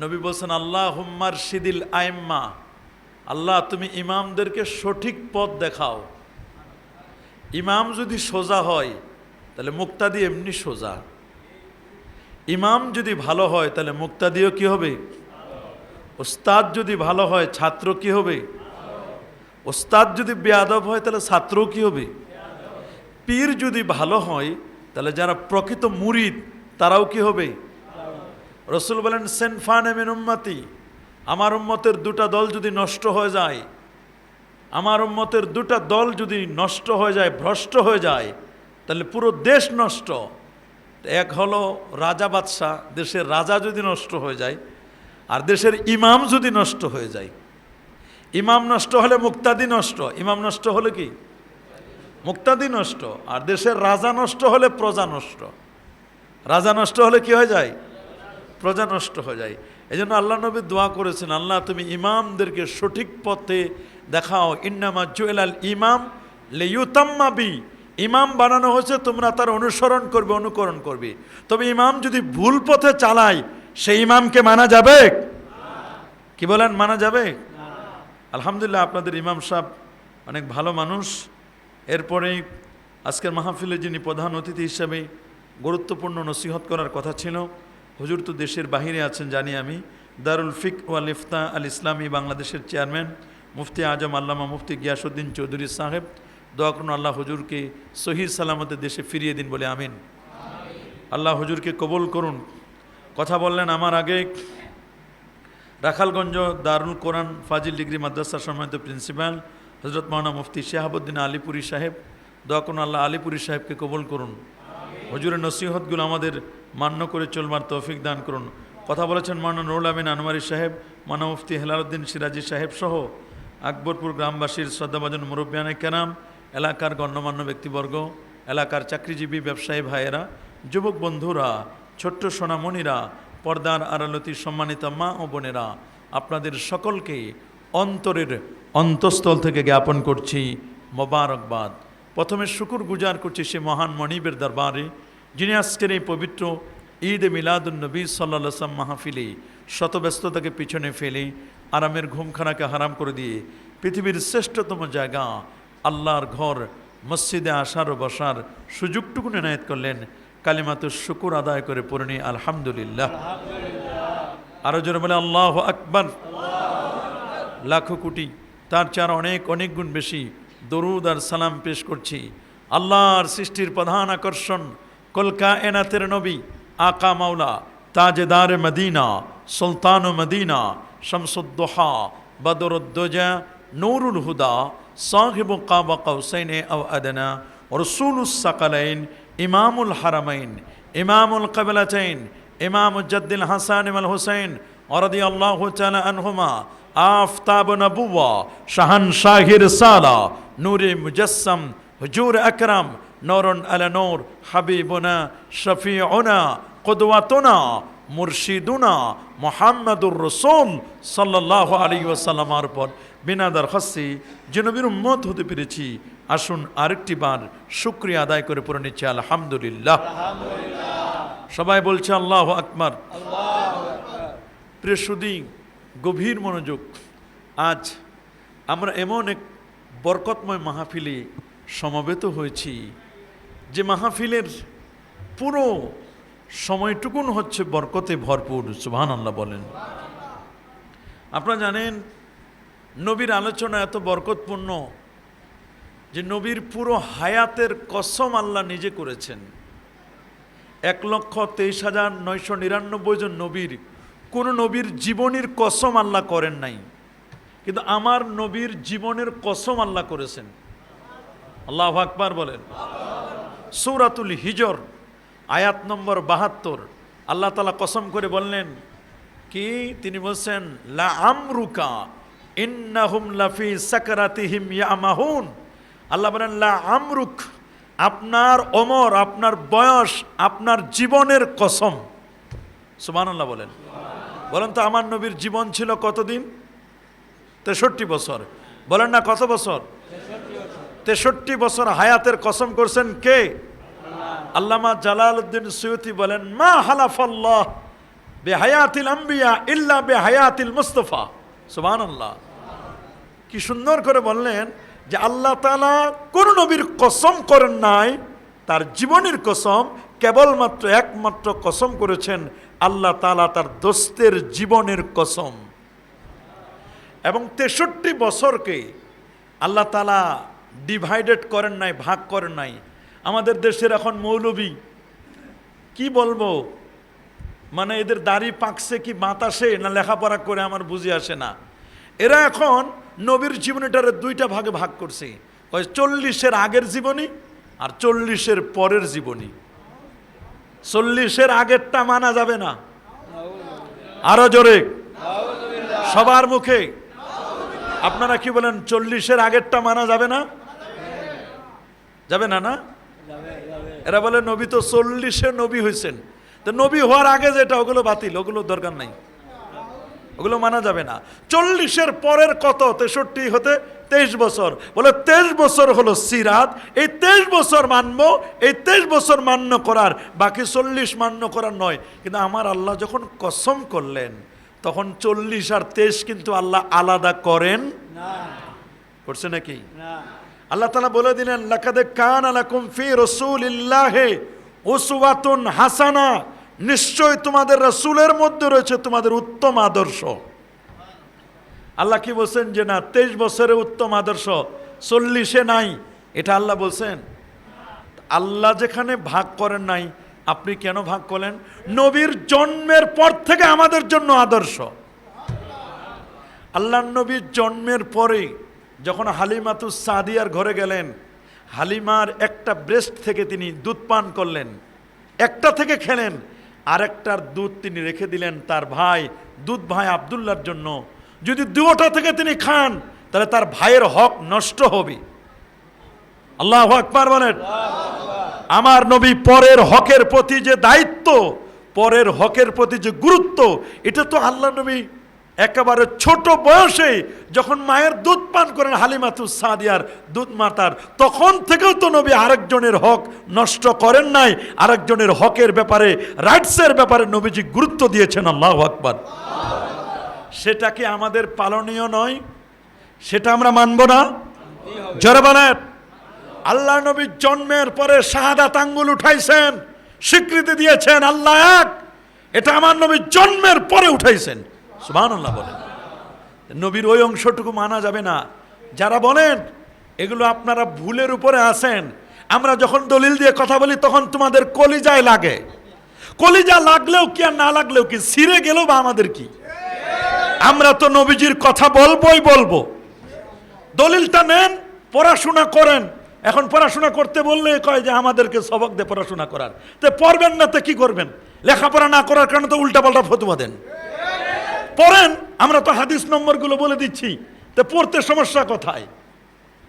নবী বলছেন আল্লাহ হুম্মার শিদিল আইম্মা। আল্লাহ, তুমি ইমামদেরকে সঠিক পথ দেখাও। ইমাম যদি সোজা হয়, তাহলে মুক্তাদি এমনি সোজা। ইমাম যদি ভালো হয়, তাহলে মুক্তাদিও কি হবে? ওস্তাদ যদি ভালো হয়, ছাত্র কি হবে? ওস্তাদ যদি বেয়াদব হয়, তাহলে ছাত্রও কি হবে? পীর যদি ভালো হয়, তাহলে যারা প্রকৃত মুরিদ, তারাও কি হবে? রসুল বলেন সেনফান এমিন উম্মাতি, আমার উম্মতের দুটা দল যদি নষ্ট হয়ে যায়, আমার উম্মতের দুটা দল যদি নষ্ট হয়ে যায়, ভ্রষ্ট হয়ে যায়, তাহলে পুরো দেশ নষ্ট। এক হলো রাজা বাদশাহ, দেশের রাজা যদি নষ্ট হয়ে যায়, আর দেশের ইমাম যদি নষ্ট হয়ে যায়। ইমাম নষ্ট হলে মুক্তাদি নষ্ট, ইমাম নষ্ট হলে কি? মুক্তাদি নষ্ট, আর দেশের রাজা নষ্ট হলে প্রজা নষ্ট। রাজা নষ্ট হলে কি হয়ে যায়? প্রজা নষ্ট হয়ে যায়। এই জন্য আল্লাহ নবী দোয়া করেছেন, আল্লাহ তুমি ইমামদেরকে সঠিক পথে দেখাও। ইন্নামা জুয়েলাল ইমাম লেয়ুতাম্মা বি। ইমাম বানানো হয়েছে, তোমরা তার অনুসরণ করবে, অনুকরণ করবে। তবে ইমাম যদি ভুল পথে চালায়, সেই ইমামকে মানা যাবে? কি বলেন, মানা যাবে? আলহামদুলিল্লাহ, আপনাদের ইমাম সাহেব অনেক ভালো মানুষ। এরপরেই আজকের মাহফিলে যিনি প্রধান অতিথি হিসাবে গুরুত্বপূর্ণ নসিহত করার কথা ছিল হুজুর তো দেশের বাহিরে আছেন, জানি আমি। দারুল ফিক ওয়াল ইফতা আল ইসলামী বাংলাদেশের চেয়ারম্যান, মুফতি আজম আল্লামা মুফতি গিয়াসুদ্দিন চৌধুরী সাহেব। দোয়া আল্লাহ হুজুরকে সহি সালামতে দেশে ফিরিয়ে দিন বলে আমিন। আল্লাহ হুজুরকে কবুল করুন। কথা বললেন আমার আগে রাখালগঞ্জ দারুল কোরআন ফাজিল ডিগ্রি মাদ্রাসার সম্মানিত প্রিন্সিপাল হজরত মাওনা মুফতি শাহাবুদ্দিন আলিপুরি সাহেব। দোয়া আল্লাহ আলিপুরি সাহেবকে কবল করুন। হুজুরের নসিহতগুলো আমাদের মান্য করে চলবার তৌফিক দান করুন। কথা বলেছেন মাওনা নুরুল আমিন আনোয়ারি সাহেব মানা মুফতি হেলালুদ্দিন সিরাজি সাহেব সহ আকবরপুর গ্রামবাসীর শ্রদ্ধাভাজন মুরব্বিয়ানে কেনাম এলাকার গণ্যমান্য ব্যক্তিবর্গ, এলাকার চাকরিজীবী ব্যবসায়ী ভাইয়েরা, যুবক বন্ধুরা, ছোট্ট সোনামণিরা, পর্দার আড়ালতি সম্মানিত মা ও বোনেরা, আপনাদের সকলকে অন্তরের অন্তঃস্থল থেকে জ্ঞাপন করছি মোবারকবাদ। প্রথমে শুকুর গুজার করছি সে মহান মনিবের দরবারে। যিনি আজকের এই পবিত্র ঈদ মিলাদুল নবী সাল্লাম মাহফিলে শতব্যস্ততাকে পিছনে ফেলে, আরামের ঘুমখানাকে হারাম করে দিয়ে পৃথিবীর শ্রেষ্ঠতম জায়গা, আল্লাহর ঘর, মসজিদে আসার ও বসার সুযোগটুকু নেনায়ত করলেন কালিমাত শুকুর আদায় করে পড়নি আলহামদুলিল্লাহ। আরও জোরে বলে, আল্লাহ আকবর। লাখো কোটি, তার চার অনেক অনেক গুণ বেশি দরুদ আর সালাম পেশ করছি। আল্লাহর সৃষ্টির প্রধান আকর্ষণ কলকা এনাতের নবী আকা মাওলা তাজেদার মদিনা সুলতান মদিনা শামসুদ্দোহা বদরুদ্দোজা নুরুল হুদা সাহিব কাবা কৌসাইন আও আদনা রসুলুস সাকালাইন ইমামুল হারামাইন ইমামুল কবলাচাইন ইমাম উজ্জদ্দিন হাসান ইমাল হুসাইন অরদি আল্লাহ চালা আনহুমা আফতাব নবুয়া শাহান শাহির সালা নূরে মুজসম হুজুর আকরাম নরন আলা নূর হাবিবুনা শফিউনা কুদওয়াতুনা মুর্শিদুনা মোহাম্মদুর রসুল সাল্লাহ আলী ওয়াসাল্লামার পর বিনাদার হসি যে নবীর উম্মত হতে পেরেছি আসুন আরেকটি বার শুক্রিয়া আদায় করে পড়ে নিচ্ছে আলহামদুলিল্লাহ। সবাই বলছে আল্লাহ আকবার। প্রেসুদি গভীর মনোযোগ। আজ আমরা এমন এক বরকতময় মাহফিলে সমবেত হয়েছি যে মাহফিলের পুরো সময়টুকুন হচ্ছে বরকতে ভরপুর সুবহান আল্লাহ বলেন। আপনারা জানেন, নবীর আলোচনা এত বরকতপূর্ণ যে নবীর পুরো হায়াতের কসম আল্লাহ নিজে করেছেন। এক লক্ষ তেইশ হাজার নয়শো নিরানব্বই জন নবীর, কোনো নবীর জীবনীর কসম আল্লাহ করেন নাই। কিন্তু আমার নবীর জীবনের কসম আল্লাহ করেছেন। আল্লাহ আকবার বলেন। সৌরাতুল হিজর, আয়াত নম্বর বাহাত্তর। আল্লাহ তালা কসম করে বললেন, কি? তিনি বলছেন, লা আমরুকা, ইন্নাহুম লাফি সাকারাতিহিম ইয়ামাহুন। আল্লাহ বলেন, লা আমরুক, আপনার অমর আপনার বয়স, আপনার জীবনের কসম। সুবহানাল্লাহ বলেন। বলেন তো, আমার নবীর জীবন ছিল কতদিন? তেষট্টি বছর। বলেন না, কত বছর? তেষট্টি বছর হায়াতের কসম করছেন কে? আল্লামা জালাল উদ্দিন সৈয়দি বলেন, মা হালাফাল্লাহ বে হায়াতিল আম্বিয়া ইল্লা বে হায়াতিল মুস্তফা। সুবান আল্লাহ কি সুন্দর করে বললেন যে আল্লাহ তালা কোন নবীর কসম করেন নাই, তার জীবনের কসম কেবলমাত্র একমাত্র কসম করেছেন আল্লাহ তালা তার দোস্তের জীবনের কসম। এবং তেষট্টি বছরকে আল্লাহ তালা ডিভাইডেড করেন নাই, ভাগ করেন নাই। আমাদের দেশের এখন মৌলবী, কি বলব? মানে এদের দাড়ি পাকছে কি বাতাসে না লেখাপড়া করে আমার বুঝে আসে না। এরা এখন নবীর জীবনীটারে দুইটা ভাগে ভাগ করছে। ওই চল্লিশের আগের জীবনী আর চল্লিশের পরের জীবনী। চল্লিশের আগেরটা মানা যাবে না। আরও জোরে। সবার মুখে। আপনারা কি বলেন, চল্লিশের আগেরটা মানা যাবে না? যাবে না না? এরা বলে নবী তো চল্লিশে নবী হয়েছেন তো নবী হওয়ার আগে যেটা ওগুলো বাতিল ওগুলো দরকার নাই। ওগুলো মানা যাবে না। চল্লিশের পরের কত? তেষট্টি হতে তেইশ বছর। বলে তেইশ বছর হলো সিরাত এই তেইশ বছর মানব এই তেইশ বছর মান্য করার বাকি চল্লিশ মান্য করার নয়। কিন্তু আমার আল্লাহ যখন কসম করলেন তখন চল্লিশ আর তেইশ কিন্তু আল্লাহ আলাদা করেন। করছে নাকি? আল্লাহ তালা বলে দিলেন, লাকাদে কান আলাকুম ফি রসুলিল্লাহে উসওয়াতুন হাসানা। নিশ্চয় তোমাদের রসুলের মধ্যে রয়েছে তোমাদের উত্তম আদর্শ। আল্লাহ কি বলছেন যে, না, তেইশ বছরে উত্তম আদর্শ, চল্লিশে নাই। এটা আল্লাহ বলছেন। আল্লাহ যেখানে ভাগ করেন নাই, আপনি কেন ভাগ করলেন? নবীর জন্মের পর থেকে আমাদের জন্য আদর্শ। আল্লাহ নবীর জন্মের পরে যখন হালিমাতু সাদিয়ার ঘরে গেলেন, হালিমার একটা ব্রেস্ট থেকে তিনি দুধ পান করলেন, একটা থেকে খেলেন, আরেকটার দুধ তিনি রেখে দিলেন তার ভাই, দুধ ভাই আবদুল্লার জন্য। যদি দুটা থেকে তিনি খান, তাহলে তার ভাইয়ের হক নষ্ট হবে। আল্লাহ আকবার বলেন। আমার নবী পরের হকের প্রতি যে দায়িত্ব, পরের হকের প্রতি যে গুরুত্ব, এটা তো আল্লাহ নবী। একেবারে ছোট বয়সে যখন মায়ের দুধ পান করেন হালিমাতু সাদিয়ার দুধ মাতার, তখন থেকেও তো নবী আরেকজনের হক নষ্ট করেন নাই, আরেকজনের হকের ব্যাপারে, রাইটসের ব্যাপারে নবীজি গুরুত্ব দিয়েছেন, আল্লাহ আকবার। সেটা কি আমাদের পালনীয় নয়? সেটা আমরা মানব না? জোরে বলেন। আল্লাহ নবীর জন্মের পরে শাহাদাত আঙ্গুল উঠাইছেন, স্বীকৃতি দিয়েছেন, আল্লাহ এক। এটা আমার নবীর জন্মের পরে উঠাইছেন। সুবাহ বলেন। নবীর ওই অংশটুকু মানা যাবে না। যারা বলেন, এগুলো আপনারা ভুলের উপরে আছেন। আমরা যখন দলিল দিয়ে কথা বলি, তখন তোমাদের কলিজায় লাগে। কলিজা লাগলেও কি আর না লাগলেও কি? সিরে গেলেও বা আমাদের কি? আমরা তো নবীজির কথা বলবোই বলব। দলিলটা নেন, পড়াশোনা করেন। এখন পড়াশোনা করতে বললে কয় যে, আমাদেরকে সবক দিয়ে পড়াশোনা করার। তো পড়বেন না তো কি করবেন? লেখাপড়া না করার কারণে তো উল্টাপাল্টা ফতুয়া দেন। পড়েন, আমরা তো হাদিস নম্বরগুলো বলে দিচ্ছি। তো পড়তে সমস্যা কোথায়?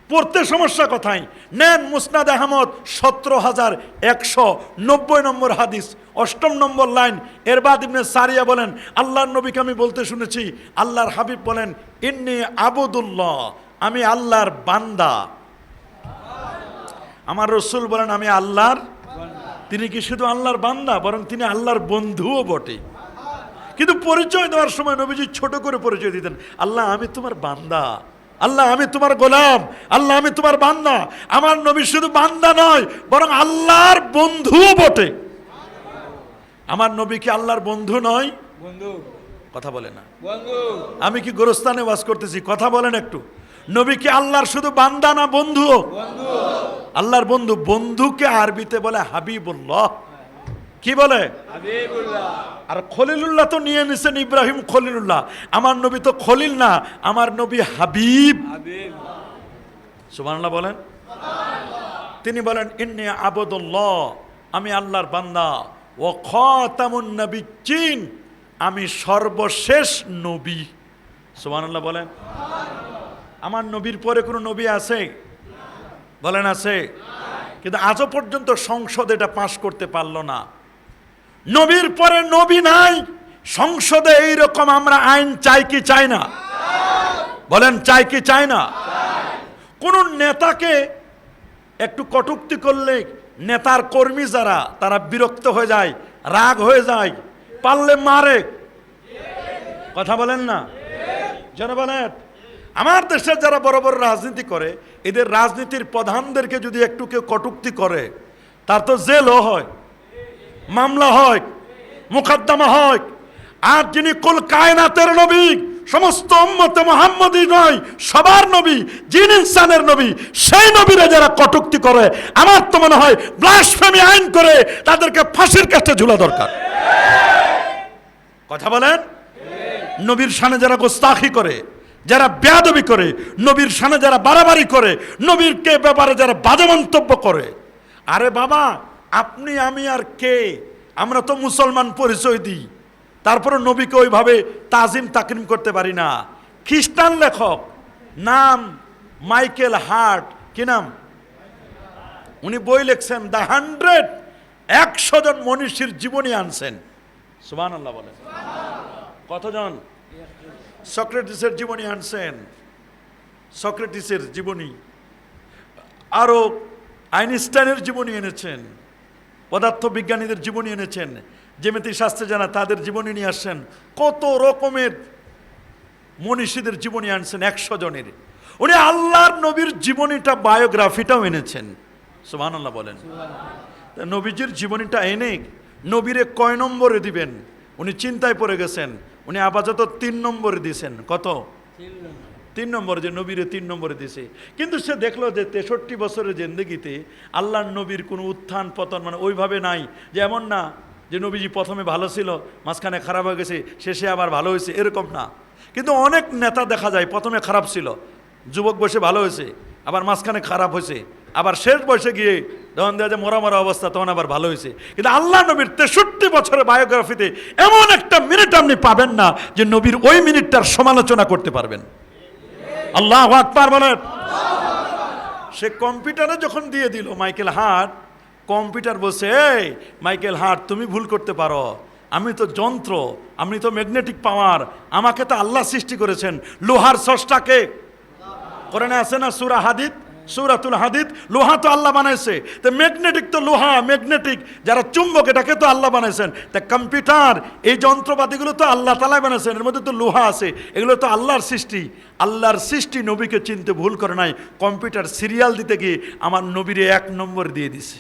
পড়তে সমস্যা কোথায়? নেন মুসনাদ আহমদ, সতেরো হাজার একশো নব্বই নম্বর হাদিস, অষ্টম নম্বর লাইন। এর বাদ ইবনে সারিয়া বলেন, আল্লাহর নবীকে আমি বলতে শুনেছি, আল্লাহর হাবিব বলেন, ইন্নি আবুদুল্লাহ, আমি আল্লাহর বান্দা। আমার রসুল বলেন, আমি আল্লাহর, তিনি কি শুধু আল্লাহর বান্দা, বরং তিনি আল্লাহর বন্ধুও বটে। কিন্তু পরিচয় দেওয়ার সময় নবীজি ছোট করে পরিচয় দিতেন আল্লাহ আমি তোমার বান্দা। আল্লাহ আমি তোমার গোলাম। আল্লাহ আমি তোমার বান্দা। আমার নবী শুধু বান্দা নয় বরং আল্লাহর বন্ধুও বটে। আমার নবী কি আল্লাহর বন্ধু নয়? বন্ধু। কথা বলে না। আমি কি গোরস্থানে বাস করতেছি? কথা বলেন একটু। নবী কি আল্লাহর শুধু বান্দা না বন্ধু বন্ধু। আল্লাহর বন্ধু বন্ধুকে আরবিতে বলে হাবিবুল্লাহ। কি বলে? আর খলিলুল্লাহ তো নিয়ে নিছেন ইব্রাহিম খলিলুল্লাহ। আমার নবী তো খলিল না আমার নবী হাবিব। সুবহানাল্লাহ বলেন। তিনি বলেন ইন্নি আবদুল্লাহ আমি আল্লাহর বান্দা। ও খাতামুন নবী চিন আমি সর্বশেষ নবী। সুবহানাল্লাহ বলেন। আমার নবীর পরে কোনো নবী আছে? বলেন আছে। কিন্তু আজও পর্যন্ত সংসদ এটা পাশ করতে পারল না। নবীর পরে নবী নাই। সংসদে এইরকম আমরা আইন চাই কি চাই না? বলেন, চাই কি চাই না? কোন নেতাকে একটু কটুক্তি করলে নেতার কর্মী যারা, তারা বিরক্ত হয়ে যায়, রাগ হয়ে যায়, পারলে মারে। কথা বলেন না? যেন বলেন। আমার দেশের যারা বড় বড় রাজনীতি করে, এদের রাজনীতির প্রধানদেরকে যদি একটু কেউ কটুক্তি করে, তার তো জেলও হয়। মামলা হয়, মুকদ্দমা হয়। আর যিনি কুল কায়নাতের নবী, সমস্ত উম্মতে মোহাম্মদী নয়, সবার নবী যিনি ইনসানের নবী, সেই নবীরা যারা কটুক্তি করে, আমার তো মনে হয় ব্লাসফেমি আইন করে তাদেরকে ফাঁসির কাছে ঝুলা দরকার। কথা বলেন? নবীর সানে যারা গোস্তাখি করে, যারা বেয়াদবি করে, নবীর সানে যারা বাড়াবাড়ি করে, নবীরকে ব্যাপারে যারা বাজে মন্তব্য করে, আরে বাবা আপনি, আমি আর কে? আমরা তো মুসলমান পরিচয় দিই। তারপরে নবীকে ওইভাবে তাজিম তাকরিম করতে পারি না। খ্রিস্টান লেখক, নাম মাইকেল হার্ট। কি নাম? উনি বই লিখছেন, দ্য হান্ড্রেড একশো জন মনীষীর জীবনী আনছেন। সুবান আল্লাহ বলেন। কতজন? সক্রেটিসের জীবনী আনছেন। সক্রেটিসের জীবনী। আরও আইনস্টাইনের জীবনী এনেছেন। পদার্থবিজ্ঞানীদের জীবনী এনেছেন যেমিতি শাস্ত্রে জানা তাদের জীবনী নিয়ে আসছেন, কত রকমের মনীষীদের জীবনী আনছেন, একশো জনের। উনি আল্লাহর নবীর জীবনীটা, বায়োগ্রাফিটাও এনেছেন। আল্লাহ বলেন। নবীজির জীবনীটা এনে নবীরে কয় নম্বরে দিবেন? উনি চিন্তায় পড়ে গেছেন। উনি আপাতত তিন নম্বরে দিয়েছেন। কত? তিন নম্বরে যে নবীরে তিন নম্বরে দিছে। কিন্তু সে দেখল যে তেষট্টি বছরের জেন্দেগিতে আল্লাহর নবীর কোনো উত্থান, পতন মানে ওইভাবে নাই, যে এমন না যে নবীজি প্রথমে ভালো ছিল, মাঝখানে খারাপ হয়ে গেছে, শেষে আবার ভালো হয়েছে, এরকম না। কিন্তু অনেক নেতা দেখা যায় প্রথমে খারাপ ছিল, যুবক বসে ভালো হয়েছে, আবার মাঝখানে খারাপ হয়েছে, আবার শেষ বয়সে গিয়ে তখন দেখা যায় মরা মরা অবস্থা, তখন আবার ভালো হয়েছে। কিন্তু আল্লাহ নবীর তেষট্টি বছরের বায়োগ্রাফিতে এমন একটা মিনিট আপনি পাবেন না, যে নবীর ওই মিনিটটার সমালোচনা করতে পারবেন। আল্লাহ আকবার বলেন। সে কম্পিউটারে যখন দিয়ে দিল, মাইকেল হার্ট, কম্পিউটার বসে মাইকেল হার্ট, তুমি ভুল করতে পারো। আমি তো যন্ত্র, আমি তো ম্যাগনেটিক পাওয়ার, আমাকে তো আল্লাহ সৃষ্টি করেছেন। লোহার সষ্টাকে। করেন আছে না সুরা হাদিদ? সুরাতুল হাদিদ, লোহা তো আল্লাহ বানাইছে। তো ম্যাগনেটিক তো লোহা ম্যাগনেটিক যারা চুম্বক, এটাকে তো আল্লাহ বানাইছেন। তা কম্পিউটার এই যন্ত্রপাতিগুলো তো আল্লাহ তালাই বানাইছেন। এর মধ্যে তো লোহা আছে। এগুলো তো আল্লাহর সৃষ্টি। আল্লাহর সৃষ্টি নবীকে চিনতে ভুল করে নাই। কম্পিউটার সিরিয়াল দিতে গিয়ে আমার নবীরে এক নম্বর দিয়ে দিছে।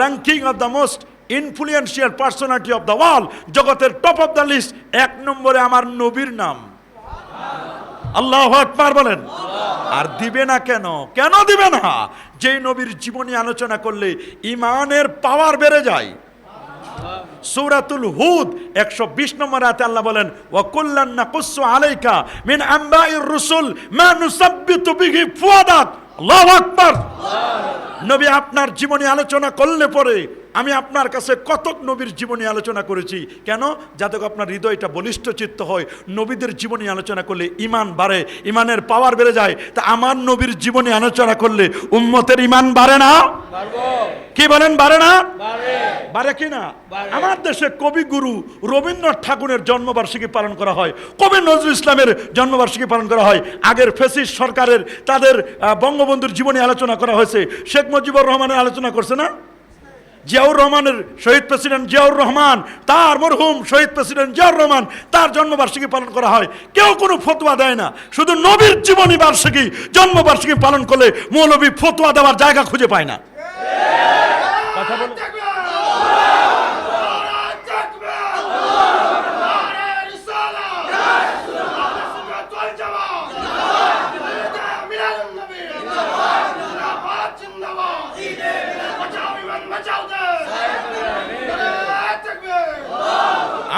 Ranking of the most influential personality of the world জগতের টপ অফ দ্য লিস্ট এক নম্বরে আমার নবীর নাম। আল্লাহ আকবার বলেন। আর দিবে না কেন? কেন দিবে না? যে নবীর জীবনী আলোচনা করলে ইমানের পাওয়ার বেড়ে যায়। সূরাতুল হুদ একশো বিশ নম্বর আয়াতে আল্লাহ বলেন ওয়াকুল্লান নাকুসসু আলাইকা মিন আম্বাইর রুসুল মা নুসাব্বিতু বিহি ফুয়াদাক। আল্লাহু আকবার। নবী আপনার জীবনী আলোচনা করলে পরে আমি আপনার কাছে কতক নবীর জীবনী আলোচনা করেছি। কেন? যাতে আপনার হৃদয়টা বলিষ্ঠ চিত্ত হয়। নবীদের জীবনী আলোচনা করলে ইমান বাড়ে ইমানের পাওয়ার বেড়ে যায়। তা আমার নবীর জীবনী আলোচনা করলে উম্মতের ইমান বাড়ে না? কি বলেন বাড়ে না? বাড়ে। কি না? আমার দেশে কবিগুরু রবীন্দ্রনাথ ঠাকুরের জন্মবার্ষিকী পালন করা হয়। কবি নজরুল ইসলামের জন্মবার্ষিকী পালন করা হয়। আগের ফেসিস সরকারের তাদের বঙ্গবন্ধুর জীবনী আলোচনা করা হয়েছে। শেখ মুজিবুর রহমানের আলোচনা করছে না? জিয়াউর রহমানের শহীদ প্রেসিডেন্ট জিয়াউর রহমান, তার মরহুম শহীদ প্রেসিডেন্ট জিয়াউর রহমান, তার জন্মবার্ষিকী পালন করা হয়। কেউ কোনো ফতোয়া দেয় না। শুধু নবীর জীবনী বার্ষিকী জন্মবার্ষিকী পালন করলে মৌলবী ফতোয়া দেওয়ার জায়গা খুঁজে পায় না। কথা বলে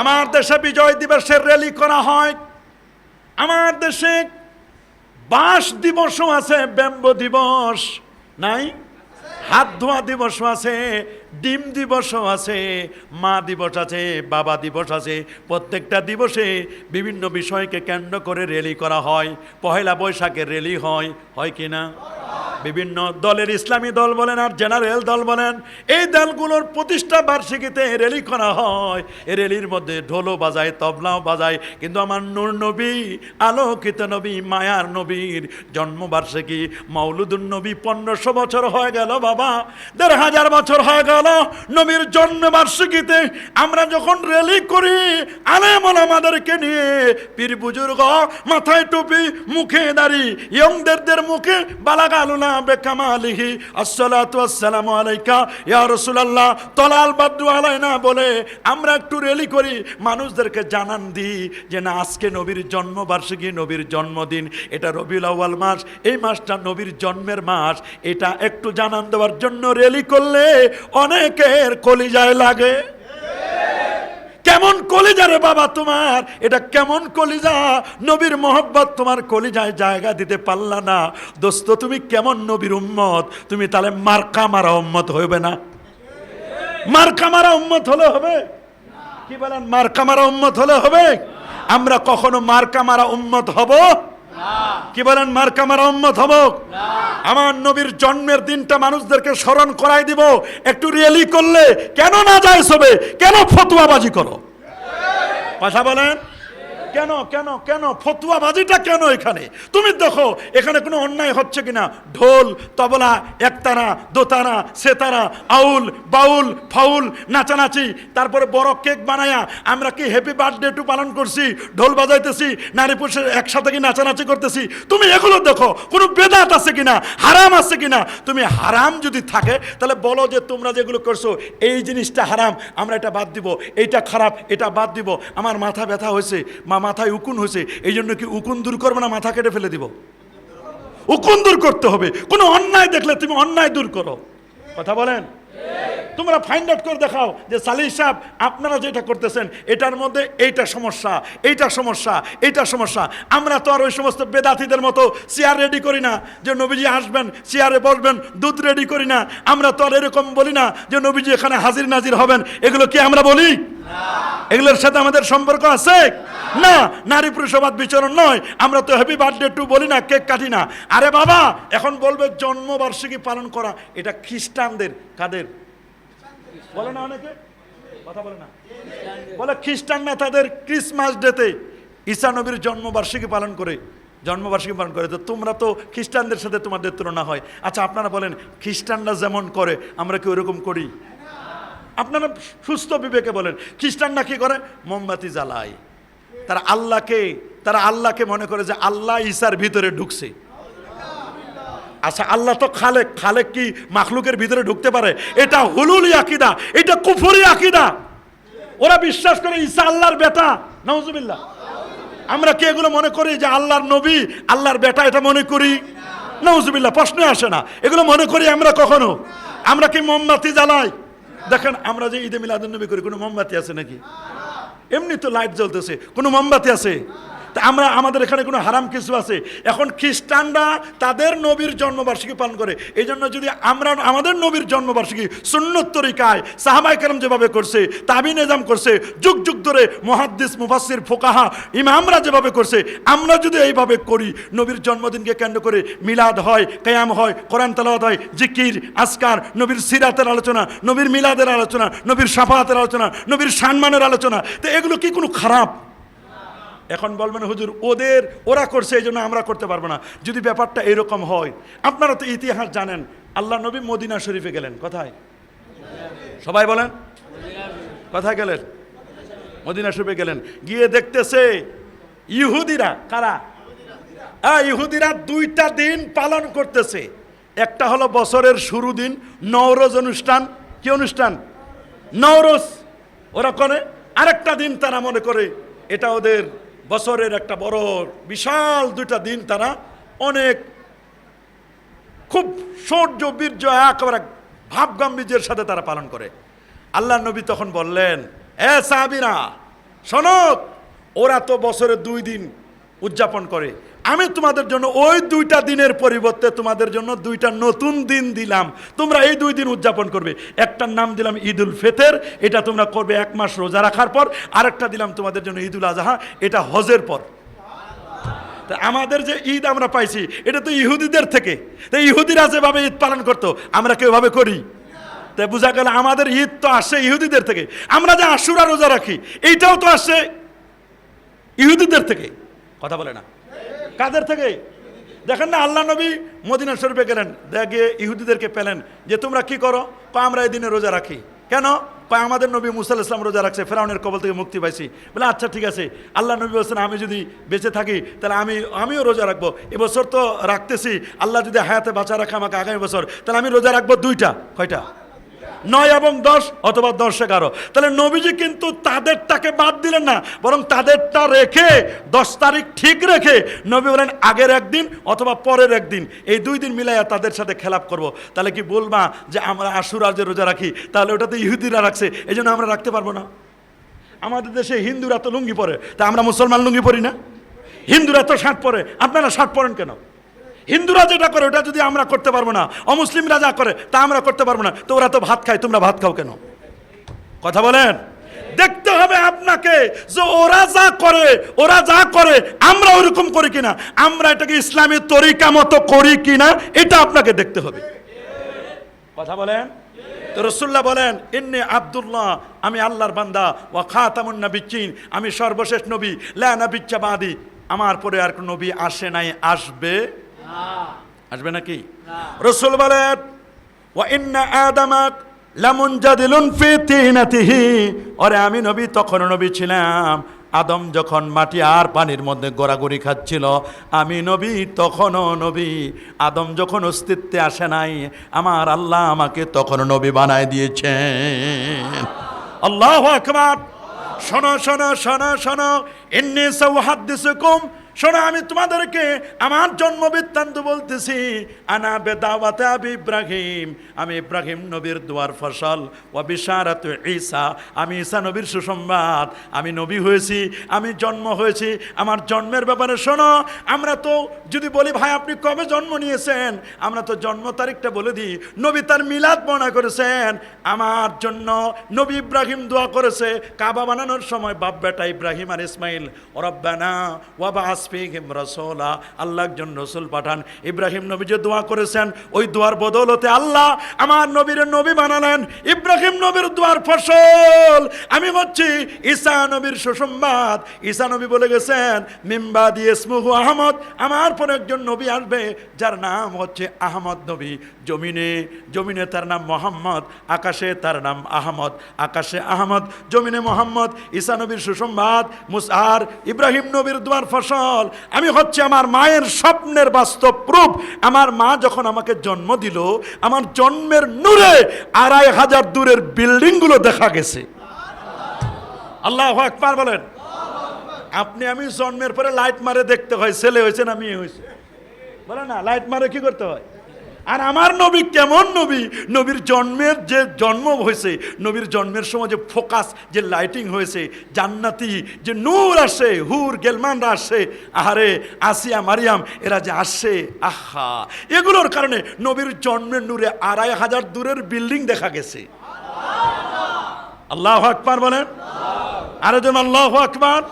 আমার দেশে বিজয় দিবসের র্যালি করা হয়। আমার দেশে বাস দিবসও আছে ব্যাম্ব দিবস নাই হাত ধোয়া দিবসও আছে, ডিম দিবসও আছে, মা দিবস আছে, বাবা দিবস আছে। প্রত্যেকটা দিবসে বিভিন্ন বিষয়কে কেন্দ্র করে র্যালি করা হয়। পহেলা বৈশাখের র্যালি হয় হয় কি না? বিভিন্ন দলের ইসলামী দল বলেন আর জেনারেল দল বলেন, এই দলগুলোর প্রতিষ্ঠা বার্ষিকীতে র্যালি করা হয়। এই র্যালির মধ্যে ঢোলও বাজায়, তবলাও বাজায়। কিন্তু আমার নূর নবী, আলোকিত নবী, মায়ার নবীর জন্মবার্ষিকী মাউলুদুন নবী পনেরোশো বছর হয়ে গেল বাবা। দেড় হাজার বছর হয়ে গেল নবীর জন্মবার্ষিকীতে। আমরা যখন র্যালি করি আলেমল আমাদেরকে নিয়ে পীর বুজুর্গ মাথায় টুপি, মুখে দাড়ি, ইয়ংদেরদের মুখে বালাগালুনা বেকামালিহি, আসসালাতু আসসালামু আলাইকা। ইয়া রাসূলুল্লাহ, তলাল বাদ্দু আলাইনা বলে, আমরা একটু র্যালি করি, মানুষদেরকে জানান দিই যে না, আজকে নবীর জন্মবার্ষিকী, নবীর জন্মদিন, এটা রবিউল আউয়াল মাস, এই মাসটা নবীর জন্মের মাস, এটা একটু জানান দেওয়ার জন্য র্যালি করলে অনেকের কলিজায় লাগে। কেমন কলিজা রে বাবা তোমার? এটা কেমন কলিজা? নবীর মোহব্বত তোমার কলিজায় জায়গা দিতে পারলা না। দোস্ত, তুমি কেমন নবীর উম্মত? তুমি তাহলে মার্কা মারা উম্মত হইবে না? মার্কা মারা উম্মত হলে হবে? কি বলেন, মার্কা মারা উম্মত হলে হবে? আমরা কখনো মার্কা মারা উম্মত হব? কি বলেন, মার্কা অম্মত হব? আমার নবীর জন্মের দিনটা মানুষদেরকে স্মরণ করাই দিব। একটু রিয়েলি করলে কেন না যায় সবে কেন ফতুয়াবাজি করো? কথা বলেন। কেন কেন কেন? ফতুয়াবাজিটা কেন এখানে? তুমি দেখো, এখানে কোনো অন্যায় হচ্ছে কিনা? ঢোল, তবলা, একতারা, দোতারা, সেতারা, আউল, বাউল, ফাউল, নাচানাচি। তারপরে বড় কেক বানায়া আমরা কি হ্যাপি বার্থডে টু পালন করছি? ঢোল বাজাইতেছি, নারী পুরুষের একসাথে কি নাচানাচি করতেছি? তুমি এগুলো দেখো, কোনো বেদাত আছে কিনা? হারাম আছে কিনা? তুমি হারাম যদি থাকে, তাহলে বলো যে তোমরা যেগুলো করছ, এই জিনিসটা হারাম, আমরা এটা বাদ দিব। এইটা খারাপ, এটা বাদ দিব। আমার মাথা ব্যথা হয়েছে। মা মাথায় উকুন হয়েছে এই জন্য কি উকুন দূর করব না মাথা কেটে ফেলে দিব? উকুন দূর করতে হবে, কোনো অন্যায় দেখলে তুমি অন্যায় দূর করো। কথা বলেন? তোমরা ফাইন্ড আউট করে দেখাও যে সালিহ সাহেব, আপনারা যেটা করতেছেন, এটার মধ্যে এইটা সমস্যা এইটা সমস্যা এইটা সমস্যা। আমরা তো আর ওই সমস্ত বেদাতিদের মতো চেয়ার রেডি করি না, যে নবীজি আসবেন চেয়ারে বসবেন, দুধ রেডি করি না। আমরা তো আর এরকম বলি না যে নবীজি এখানে হাজির নাজির হবেন। এগুলো কি আমরা বলি? এগুলোর সাথে আমাদের সম্পর্ক আছে? না, নারী পুরুষবাদ বিচরণ নয়। আমরা তো হ্যাপি বার্থডে টু বলি না কেক কাটি না। আরে বাবা, এখন বলবে জন্মবার্ষিকী পালন করা, এটা খ্রিস্টানদের, কাদের? বলে না অনেকে? কথা বলে না। বলে খ্রিস্টানরা তাদের ক্রিসমাস ডেতে ঈসা নবীর জন্মবার্ষিকী পালন করে। জন্মবার্ষিকী পালন করে। তো তোমরা তো খ্রিস্টানদের সাথে তোমাদের তুলনা হয়। আচ্ছা আপনারা বলেন, খ্রিস্টানরা যেমন করে, আমরা কি ওরকম করি? আপনারা সুস্থ বিবেকে বলেন। খ্রিস্টানরা কি করে? মোমবাতি জ্বালায়। তারা আল্লাহকে তারা আল্লাহকে মনে করে যে আল্লাহ ঈসার ভিতরে ঢুকছে। আচ্ছা আল্লাহ তো খালেক। খালেক কি মাখলুকের ভিতরে ঢুকতে পারে? এটা হুলুলি আকিদা, এটা কুফুরি আকিদা। ওরা বিশ্বাস করে ঈসা আল্লাহর বেটা। নওজুবিল্লাহ আমরা কি এগুলো মনে করি যে আল্লাহর নবী, আল্লাহর বেটা এটা মনে করি? নওজুবিল্লাহ প্রশ্নে আসে না। এগুলো মনে করি আমরা কখনো? আমরা কি মোমবাতি জ্বালাই? দেখেন, আমরা যে ঈদে মিলাদ নবী করি, কোনো মোমবাতি আছে নাকি? এমনি তো লাইট জ্বলতেছে, কোনো মোমবাতি আছে? আমরা আমাদের এখানে কোনো হারাম কিছু আছে। এখন খ্রিস্টানরা তাদের নবীর জন্মবার্ষিকী পালন করে। এই জন্য যদি আমরা আমাদের নবীর জন্মবার্ষিকী সুন্নত তরিকায় সাহাবাই কালাম যেভাবে করছে, তাবি নিজাম করছে, যুগ যুগ ধরে মহাদ্দিস মুফাসির ফোকাহা, ইমামরা যেভাবে করছে, আমরা যদি এইভাবে করি, নবীর জন্মদিনকে কেন্দ্র করে মিলাদ হয়, কেয়াম হয়, কোরআন তালাওয়াত হয়, জিকির আসকার নবীর সিরাতের আলোচনা, নবীর মিলাদের আলোচনা, নবীর সাফাতের আলোচনা, নবীর সম্মানের আলোচনা, তো এগুলো কি কোনো খারাপ? এখন বলবেন, হুজুর, ওদের, ওরা করছে, এই জন্য আমরা করতে পারব না। যদি ব্যাপারটা এরকম হয়, আপনারা তো ইতিহাস জানেন, আল্লাহ নবী মদিনা শরীফে গেলেন, কোথায়? সবাই বলেন, কোথায় গেলেন? মদিনা শরীফে গেলেন। গিয়ে দেখতেছে, ইহুদিরা, কারা? ইহুদিরা দুইটা দিন পালন করতেছে। একটা হলো বছরের শুরু দিন, নওরোজ অনুষ্ঠান। কি অনুষ্ঠান? নওরোজ। ওরা করে। আরেকটা দিন তারা মনে করে, এটা ওদের বছরের একটা বড়, বিশাল দুইটা দিন তারা অনেক খুব সৌর্য, বীর্য, একেবারে ভাব গাম্ভীর্যের সাথে তারা পালন করে। আল্লাহ নবী তখন বললেন, এ সাহাবিনা সনক ওরা তো বছরে দুই দিন উদযাপন করে। আমি তোমাদের জন্য ওই দুইটা দিনের পরিবর্তে তোমাদের জন্য দুইটা নতুন দিন দিলাম। তোমরা এই দুই দিন উদযাপন করবে। একটার নাম দিলাম ঈদুল ফেতের, এটা তোমরা করবে এক মাস রোজা রাখার পর। আরেকটা দিলাম তোমাদের জন্য ঈদুল আজহা, এটা হজের পর। তা আমাদের যে ঈদ আমরা পাইছি, এটা তো ইহুদিদের থেকে। তো ইহুদিরা যেভাবে ঈদ পালন করতো, আমরা কেউভাবে করি? তাই বোঝা গেল আমাদের ঈদ তো আসে ইহুদিদের থেকে। আমরা যে আশুরা রোজা রাখি, এইটাও তো আসে ইহুদিদের থেকে। কথা বলে না। কাদের থেকে? দেখেন না, আল্লাহ নবী মদিনা শরীফে গেলেন দেখে ইহুদিদেরকে পেলেন, যে তোমরা কি করো? কয়, আমরা এই দিনে রোজা রাখি। কেন? পা আমাদের নবী মুসাল ইসলাম রোজা রাখছে, ফেরাউনের কবল থেকে মুক্তি পাইছি। বলে আচ্ছা ঠিক আছে। আল্লাহ নবী বলছেন, আমি যদি বেঁচে থাকি, তাহলে আমি, আমিও রোজা রাখব। এবছর তো রাখতেছি। আল্লাহ যদি হায়াতে বাঁচা রাখে আমাকে আগামী বছর, তাহলে আমি রোজা রাখব দুইটা। কয়টা? নয় এবং দশ অথবা দশ এগারো। তাহলে নবীজি কিন্তু তাদেরটাকে বাদ দিলেন না, বরং তাদেরটা রেখে দশ তারিখ ঠিক রেখে নবী বলেন, আগের একদিন অথবা পরের একদিন, এই দুই দিন মিলাইয়া তাদের সাথে খেলাপ করব। তাহলে কি বলবা যে আমরা আশুরার যে রোজা রাখি, তাহলে ওটা তো ইহুদিরা রাখছে এই জন্য আমরা রাখতে পারব না। আমাদের দেশে হিন্দুরা তো লুঙ্গি পরে, তা আমরা মুসলমান লুঙ্গি পরি না? হিন্দুরা তো শার্ট পরে, আপনারা শার্ট পরেন কেন? হিন্দুরা যেটা করে, ওটা যদি আমরা করতে পারব না, অমুসলিমরা যা করে, তা আমরা করতে পারব না। তো ওরা তো ভাত খায়, তোমরা ভাত খাও কেন? কথা বলেন? দেখতে হবে আপনাকে যে ওরা যা করে, ওরা যা করে, আমরা ওরকম করি কিনা? আমরা এটাকে ইসলামী তরিকা মতো করি কিনা, এটা আপনাকে দেখতে হবে। কথা বলেন? তো রসুল্লাহ বলেন, ইন্নে আব্দুল্লাহ, আমি আল্লাহর বান্দা, ওয়া খাতামুন নবিচ্চিন আমি সর্বশেষ নবী, লা নবিচ্চা বাদি। আমার পরে আর নবী আসে নাই, আসবে আসবে নাকি? রসুল বলেন ওয়া ইন্না আদামাক লামুন জাদিলুন ফি তিনাতিহি। ওরে আমি নবী তখন নবী ছিলাম। আদম যখন মাটি আর পানির মধ্যে গড়াগড়ি খাচ্ছিল আমি নবী তখনও নবী। আদম যখন অস্তিত্বে আসে নাই আমার আল্লাহ আমাকে তখন নবী বানায় দিয়েছেন। আল্লাহ আকবার। শোনো শোনো শোনো শোনো। এমনি সৌহাদ্দিসুকুম শোনো, আমি তোমাদেরকে আমার জন্ম বৃত্তান্ত বলতেছি। আনা বেদাওয়াতে আবি ইব্রাহিম। আমি ইব্রাহিম নবীর দুয়ার ফসল। ও বিশারাত ঈসা। আমি ঈসা নবীর সুসংবাদ। আমি নবী হয়েছি, আমি জন্ম হয়েছি। আমার জন্মের ব্যাপারে শোনো, আমরা তো যদি বলি, ভাই, আপনি কবে জন্ম নিয়েছেন? আমরা তো জন্ম তারিখটা বলে দিই। নবী তার মিলাদ বর্ণনা করেছেন। আমার জন্য নবী ইব্রাহিম দোয়া করেছে। কাবা বানানোর সময় বাপ বেটা ইব্রাহিম আর ইসমাইল, রব্বানা ওয়াবা আসফিহিম রসোলা আল্লাহ একজন রসুল পাঠান। ইব্রাহিম নবী যে দোয়া করেছেন, ওই দোয়ার বদৌলতে আল্লাহ আমার নবীর নবী বানালেন। ইব্রাহিম নবীর দোয়ার ফসল। আমি হচ্ছি ঈসা নবীর সুসংবাদ। ঈসা নবী বলে গেছেন মিম্বা দিয়ে ইসমুহু আহমদ। আমার পর একজন নবী আসবে, যার নাম হচ্ছে আহমদ নবী। জমিনে জমিনে তার নাম মোহাম্মদ, আকাশে তার নাম আহমদ। আকাশে আহমদ, জমিনে মোহাম্মদ। ঈসা নবীর সুসংবাদ মুসার ইব্রাহিম নবীর দুয়ার ফসল। আমি হচ্ছে আমার মায়ের স্বপ্নের বাস্তব প্রুফ। আমার মা যখন আমাকে জন্ম দিল, আমার জন্মের নূরে আড়াই হাজার দূরের বিল্ডিংগুলো দেখা গেছে। আল্লাহ আকবার বলেন। আপনি আমি জন্মের পরে লাইট মারে দেখতে হয়, ছেলে হয়েছে না মেয়ে হয়েছে? বলে না, লাইট মারে কি করতে হয়? আর আমার নবী কেমন নবী? নবীর জন্মের যে জন্ম হয়েছে, নবীর জন্মের সময় যে ফোকাস, যে লাইটিং হয়েছে, জান্নাতি যে নূর আসে, হুর গেলমানরা আসে, আহারে আসিয়া মারিয়াম, এরা যে আসে, আহা! এগুলোর কারণে নবীর জন্মের নূরে আড়াই হাজার দূরের বিল্ডিং দেখা গেছে। আল্লাহ আকবার বলেন। আরে যেন আল্লাহ আকবার।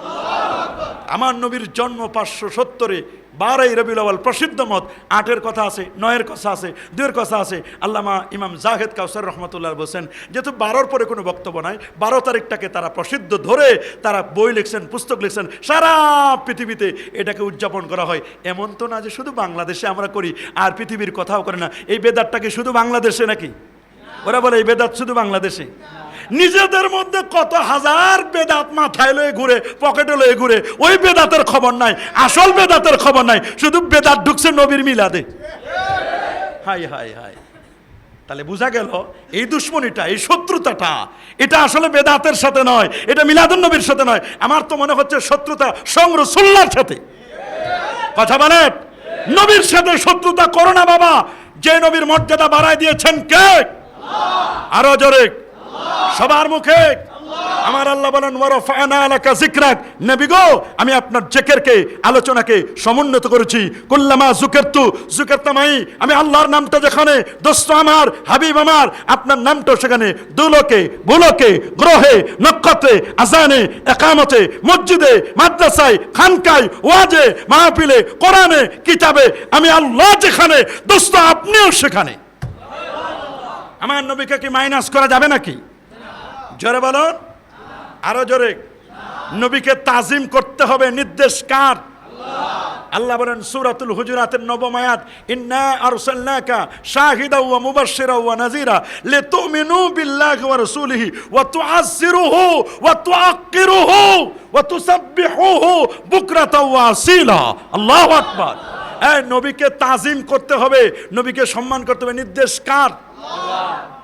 আমার নবীর জন্ম পাঁচশো সত্তরে বারোই রবিউল আওয়াল প্রসিদ্ধ মত, আটের কথা আছে, নয়ের কথা আছে দুয়ের কথা আছে। আল্লামা ইমাম জাহেদ কাউসার রহমতুল্লাহ বলছেন, যেহেতু বারোর পরে কোনো বক্তব্য নাই, বারো তারিখটাকে তারা প্রসিদ্ধ ধরে তারা বই লিখছেন, পুস্তক লিখছেন, সারা পৃথিবীতে এটাকে উদযাপন করা হয়। এমন তো না যে শুধু বাংলাদেশে আমরা করি, আর পৃথিবীর কথাও করে না। এই বেদারটাকে শুধু বাংলাদেশে নাকি? ওরা বলে, এই বেদাত শুধু বাংলাদেশে। নিজেদের মধ্যে কত হাজার বেদাত মাথায় লয়ে ঘুরে, পকেটে লয়ে ঘুরে, ওই বেদাতের খবর নাই, আসল বেদাতের খবর নাই, শুধু বেদাত ঢুকছে নবীর মিলাদে। হাই হাই হাই। তাহলে বোঝা গেল, এই দুশ্মনীটা, এই শত্রুতাটা, এটা আসলে বেদাতের সাথে নয়, এটা মিলাদুন নবীর সাথে নয়, আমার তো মনে হচ্ছে শত্রুতা সংরসুল্লার সাথে। কথা বলে নবীর সাথে শত্রুতা করো না বাবা, যে নবীর মর্যাদা বাড়ায় দিয়েছেন কে? আরও জোরে। সবার মুখে আমার আল্লাহ বলেন যিকরাক। নবী গো, আমি আপনার জেকেরকে, আলোচনাকে সমুন্নত করেছি। কুল্লামা জুকেরতু জুকেরতামাই আমি আল্লাহর নামটা যেখানে দোস্ত আমার, হাবিব আমার, আপনার নামটা সেখানে, দুলোকে বুলোকে গ্রহে, নক্ষত্রে, আজানে, একামতে, মসজিদে, মাদ্রাসায়, খানকায়, ওয়াজে, মাহফিলে, কোরআনে, কিতাবে, আমি আল্লাহ যেখানে দোস্ত আপনিও সেখানে। আমার নবীকে কি মাইনাস করা যাবে নাকি? জোরে বলুন। আরও জোরে। নবীকে তাজিম করতে হবে, নির্দেশ কার? আল্লাহ বলেন, সূরাতুল হুজুরাতের নবম আয়াত, ইন্না আরসালনাকা শাহিদা ওয়া মুবাশশিরা ওয়া নাযীরা লিতুমিনু বিল্লাহি ওয়া রাসূলিহি ওয়া তুআজ্জিরুহু ওয়া তুআক্কিরুহু ওয়া তুসাব্বিহুহু বুকরাতা ওয়া আসীলা। আল্লাহু আকবার। এই নবীকে তাজিম করতে হবে, নবীকে সম্মান করতে হবে, নির্দেশ কার?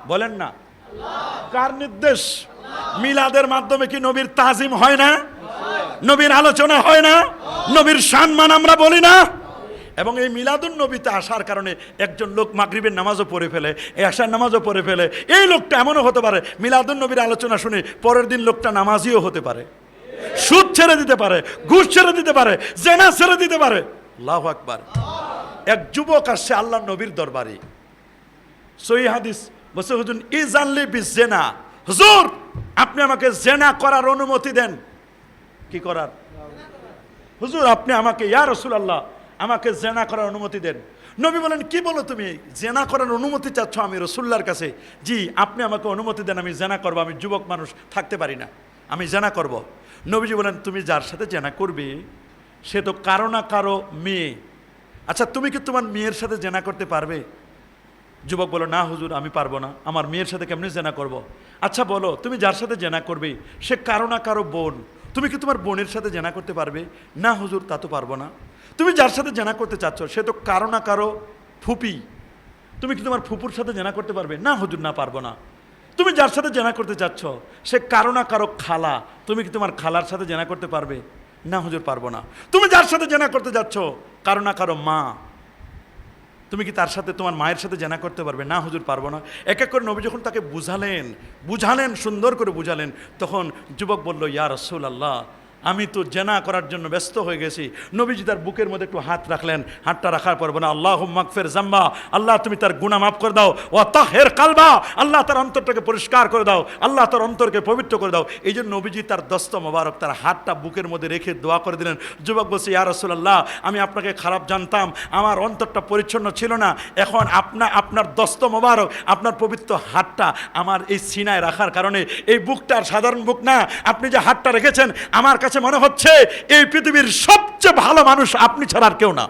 বলেন না। কার নির্দেশ? মিলাদের মাধ্যমে কি নবীর তাজিম হয় না? নবীর আলোচনা হয় না? নবীর সম্মান আমরা বলি না? এবং এই মিলাদুন নবীতে আসার কারণে একজন লোক মাগরিবের নামাজও পড়ে ফেলে এশার নামাজও পড়ে ফেলে। এই লোকটা এমনও হতে পারে, মিলাদুন নবীর আলোচনা শুনে পরের দিন লোকটা নামাজিও হতে পারে। সুদ ছেড়ে দিতে পারে, ঘুষ ছেড়ে দিতে পারে, জেনা ছেড়ে দিতে পারে। আল্লাহু আকবার। এক যুবক আসছে আল্লাহ নবীর দরবারে। সহি হাদিস বসে হুজুর, ইজানলি বিস জেনা হুজুর, আপনি আমাকে জেনা করার অনুমতি দেন। কি করার? হুজুর, আপনি আমাকে, ইয়া রসুল আল্লাহ আমাকে জেনা করার অনুমতি দেন। নবী বলেন, কি বলো তুমি? জেনা করার অনুমতি চাচ্ছ আমি রসুল্লার কাছে? জি, আপনি আমাকে অনুমতি দেন, আমি জেনা করব, আমি যুবক মানুষ, থাকতে পারি না, আমি জেনা করব। নবীজি বলেন, তুমি যার সাথে জেনা করবে, সে তো কারও না কারও মেয়ে। আচ্ছা তুমি কি তোমার মেয়ের সাথে জেনা করতে পারবে? যুবক বলো, না হুজুর, আমি পারব না। আমার মেয়ের সাথে কেমনি জেনা করব। আচ্ছা বলো, তুমি যার সাথে জেনা করবে, সে কারও না কারও বোন। তুমি কি তোমার বোনের সাথে জেনা করতে পারবে? না হুজুর, তা তো পারব না। তুমি যার সাথে জেনা করতে চাচ্ছ, সে তো কারও না কারও ফুপি। তুমি কি তোমার ফুপুর সাথে জেনা করতে পারবে? না হুজুর, না, পারব না। তুমি যার সাথে জেনা করতে চাচ্ছ, সে কারও না কারও খালা। তুমি কি তোমার খালার সাথে জেনা করতে পারবে? না হুজুর, পারব না। তুমি যার সাথে জেনা করতে যাচ্ছ, কারও না কারও মা। তুমি কি তার সাথে তোমার মায়ের সাথে জানা করতে পারবে? না, হুজুর, পারব না। এক এক করে নবী যখন তাকে বুঝালেন বুঝালেন, সুন্দর করে বুঝালেন, তখন যুবক বলল, ইয়া রসুল আল্লাহ আমি তো জেনা করার জন্য ব্যস্ত হয়ে গেছি। নবীজি তার বুকের মধ্যে একটু হাত রাখলেন। হাতটা রাখার পর বলে আল্লাহ মাকফের জাম্বা আল্লাহ, তুমি তার গুণা মাফ করে দাও। ও তাহের কালবা। আল্লাহ তার অন্তরটাকে পরিষ্কার করে দাও। আল্লাহ তার অন্তরকে পবিত্র করে দাও। এই জন্য নবীজি তার দস্ত মোবারক তার হাতটা বুকের মধ্যে রেখে দোয়া করে দিলেন। যুবক বলছে, ইয়া রসুল্লাহ আমি আপনাকে খারাপ জানতাম। আমার অন্তরটা পরিচ্ছন্ন ছিল না। এখন আপনা, আপনার দস্ত মোবারক, আপনার পবিত্র হাতটা আমার এই সিনায় রাখার কারণে। এই বুকটা আর সাধারণ বুক না। আপনি যে হাতটা রেখেছেন, আমার কাছে মনে হচ্ছে, এই পৃথিবীর সবচেয়ে ভালো মানুষ আপনি ছাড়া আর কেউ না।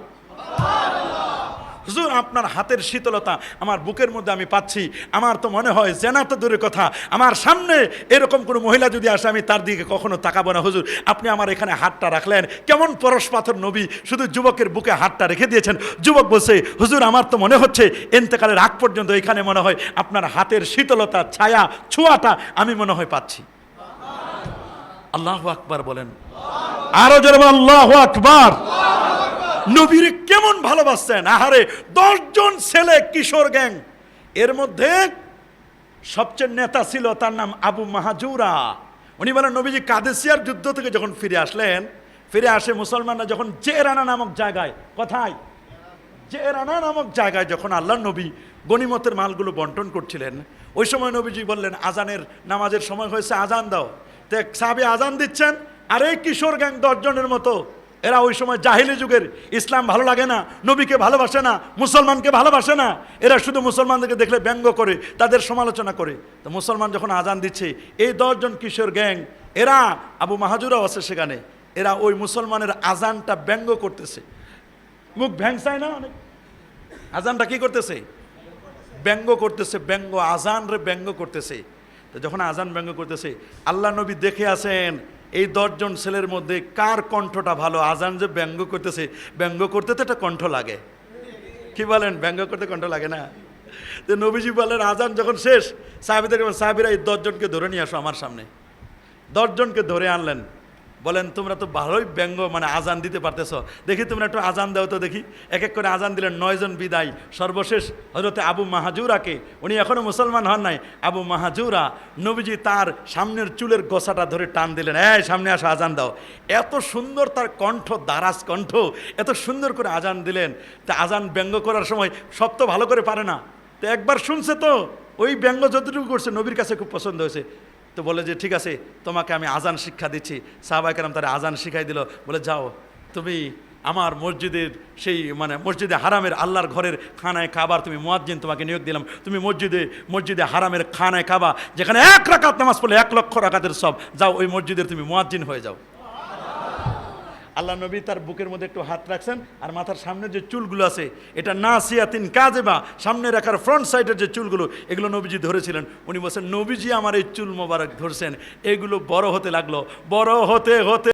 হুজুর, আপনার হাতের শীতলতা, আমার বুকের মধ্যে আমি পাচ্ছি। আমার তো মনে হয় জেনা তো দূরের কথা। আমার সামনে এরকম কোনো মহিলা যদি আসে, আমি তার দিকে কখনো তাকাবো না। হুজুর, আপনি আমার এখানে হাতটা রাখলেন। কেমন পরশ পাথর নবী, শুধু যুবকের বুকে হাতটা রেখে দিয়েছেন। যুবক বসে হুজুর, আমার তো মনে হচ্ছে এতেকালের আগ পর্যন্ত এখানে মনে হয় আপনার হাতের শীতলতা, ছায়া, ছোঁয়াটা আমি মনে হয় পাচ্ছি। আল্লাহ আকবার বলেন। আরও জোরে আল্লাহ আকবার। নবীর কেমন ভালোবাসছেন? আহারে দশজন ছেলে কিশোর গ্যাং। এর মধ্যে সবচেয়ে নেতা ছিল তার নাম আবু মাহাজুরা। উনি বলেন নবীজি কাদেসিয়ার যুদ্ধ থেকে যখন ফিরে আসলেন ফিরে আসে মুসলমানরা যখন জেরানা নামক জায়গায়। কোথায়? জেরানা নামক জায়গায় যখন আল্লাহ নবী গনিমতের মালগুলো বন্টন করছিলেন। ওই সময় নবীজি বললেন, আজানের নামাজের সময় হয়েছে, আজান দাও। তো সাহাবি আজান দিচ্ছেন, আর এই কিশোর গ্যাং দশজনের মতো। এরা ওই সময় জাহিলি যুগের ইসলাম ভালো লাগে না, নবীকে ভালোবাসে না, মুসলমানকে ভালোবাসে না। এরা শুধু মুসলমানদেরকে দেখলে ব্যঙ্গ করে, তাদের সমালোচনা করে। তো মুসলমান যখন আজান দিচ্ছে, এই দশজন কিশোর গ্যাং, এরা আবু মাহাজুরাও আছে সেখানে। এরা ওই মুসলমানের আজানটা ব্যঙ্গ করতেছে। মুখ ভ্যাংসায় না অনেক? আজানটা কি করতেছে? ব্যঙ্গ করতেছে, ব্যঙ্গ, আজান রে ব্যঙ্গ করতেছে। তো যখন আজান ব্যঙ্গ করতেছে, আল্লাহ নবী দেখে আছেন এই দশজন ছেলের মধ্যে কার কণ্ঠটা ভালো? আজান যে ব্যঙ্গ করতেছে, ব্যঙ্গ করতে তো একটা কণ্ঠ লাগে। কি বলেন, ব্যঙ্গ করতে কণ্ঠ লাগে না? তো নবীজি বলেন, আজান যখন শেষ, সাহাবিদের সাহাবিরা এই দশজনকে ধরে নিয়ে আসো আমার সামনে। দশজনকে ধরে আনলেন। বলেন, তোমরা তো ভালোই ব্যঙ্গ মানে আজান দিতে পারতেছ। দেখি তোমরা একটু আজান দাও তো দেখি। এক এক করে আজান দিলেন নয়জন বিদায়। সর্বশেষ হজরতে আবু মাহাজুরাকে, উনি এখনও মুসলমান হন নাই, আবু মাহাজুরা নবীজি তার সামনের চুলের গোসাটা ধরে টান দিলেন, এই, সামনে আসো, আজান দাও। এত সুন্দর তার কণ্ঠ, দারাজ কণ্ঠ, এত সুন্দর করে আজান দিলেন। তা আজান ব্যঙ্গ করার সময় সব তো ভালো করে পারে না। তো একবার শুনছে তো, ওই ব্যঙ্গ যতটুকু করছে, নবীর কাছে খুব পছন্দ হয়েছে। তো বলে যে, ঠিক আছে, তোমাকে আমি আজান শিক্ষা দিচ্ছি। সাহাবাইকার তারা আজান শিখাই দিল। বলে, যাও, তুমি আমার মসজিদের সেই মানে মসজিদে হারামের আল্লাহর ঘরের খানায় খাবার তুমি মোয়াজ্জিন তোমাকে নিয়োগ দিলাম। তুমি মসজিদে মসজিদে হারামের খানায় কাবা, যেখানে এক রাকাত নামাজ পড়লে এক লক্ষ রাখাতের সব যাও, ওই মসজিদের তুমি মোয়াজ্জিন হয়ে যাও। আল্লাহ নবী তার বুকের মধ্যে একটু হাত রাখছেন আর মাথার সামনে যে চুলগুলো আছে, এটা না সিয়াতিন কাজে বা সামনে রাখার ফ্রন্ট সাইডের যে চুলগুলো, এগুলো নবীজি ধরেছিলেন। উনি বলছেন, নবীজি আমার এই চুল মোবারক ধরছেন। এগুলো বড় হতে লাগল। বড় হতে হতে